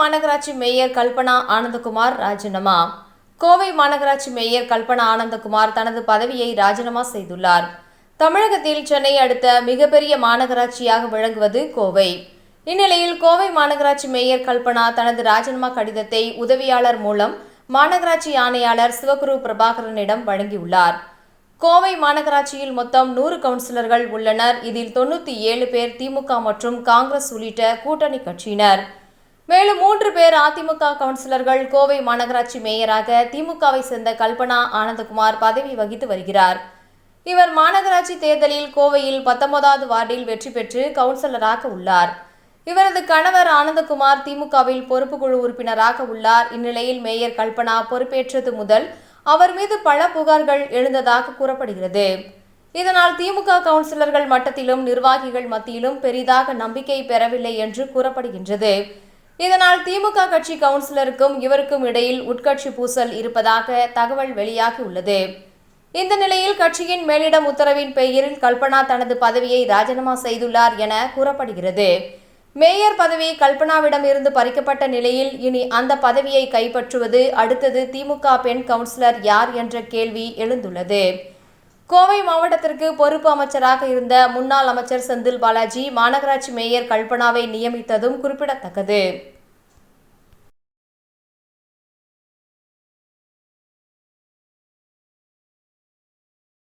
மாநகராட்சி மேயர் கல்பனா ஆனந்தகுமார் ராஜினாமா. கோவை மாநகராட்சி மேயர் கல்பனா ஆனந்தகுமார் தனது பதவியை ராஜினாமா செய்துள்ளார். தமிழகத்தில் சென்னை அடுத்த மிகப்பெரிய மாநகராட்சியாக விளங்குவது கோவை. இந்நிலையில் கோவை மாநகராட்சி மேயர் கல்பனா தனது ராஜினாமா கடிதத்தை உதவியாளர் மூலம் மாநகராட்சி ஆணையாளர் சிவகுரு பிரபாகரனிடம் வழங்கியுள்ளார். கோவை மாநகராட்சியில் மொத்தம் நூறு கவுன்சிலர்கள் உள்ளனர். இதில் தொண்ணூற்றி ஏழு பேர் திமுக மற்றும் காங்கிரஸ் உள்ளிட்ட கூட்டணி கட்சியினர். மேலும் மூன்று பேர் அதிமுக கவுன்சிலர்கள் கோவை மாநகராட்சி மேயராக திமுகவை சேர்ந்த கல்பனா ஆனந்தகுமார் பதவி வகித்து வருகிறார். இவர் மாநகராட்சி தேர்தலில் கோவையில் பத்தொன்பதாவது வார்டில் வெற்றி பெற்று கவுன்சிலராக உள்ளார். இவரது கணவர் ஆனந்தகுமார் திமுகவில் பொறுப்புக்குழு உறுப்பினராக உள்ளார். இந்நிலையில் மேயர் கல்பனா பொறுப்பேற்றது முதல் அவர் மீது பல புகார்கள் எழுந்ததாக கூறப்படுகிறது. இதனால் திமுக கவுன்சிலர்கள் மட்டத்திலும் நிர்வாகிகள் மத்தியிலும் பெரிதாக நம்பிக்கை பெறவில்லை என்று கூறப்படுகின்றது. இதனால் திமுக கட்சி கவுன்சிலருக்கும் இவருக்கும் இடையில் உட்கட்சி பூசல் இருப்பதாக தகவல் வெளியாகியுள்ளது. இந்த நிலையில் கட்சியின் மேலிடம் உத்தரவின் பெயரில் கல்பனா தனது பதவியை ராஜினாமா செய்துள்ளார் என கூறப்படுகிறது. மேயர் பதவி கல்பனாவிடம் இருந்து பறிக்கப்பட்ட நிலையில் இனி அந்த பதவியை கைப்பற்றுவது அடுத்தது திமுக பெண் கவுன்சிலர் யார் என்ற கேள்வி எழுந்துள்ளது. கோவை மாவட்டத்திற்கு பொறுப்பு அமைச்சராக இருந்த முன்னாள் அமைச்சர் செந்தில் பாலாஜி மாநகராட்சி மேயர் கல்பனாவை நியமித்ததும் குறிப்பிடத்தக்கது.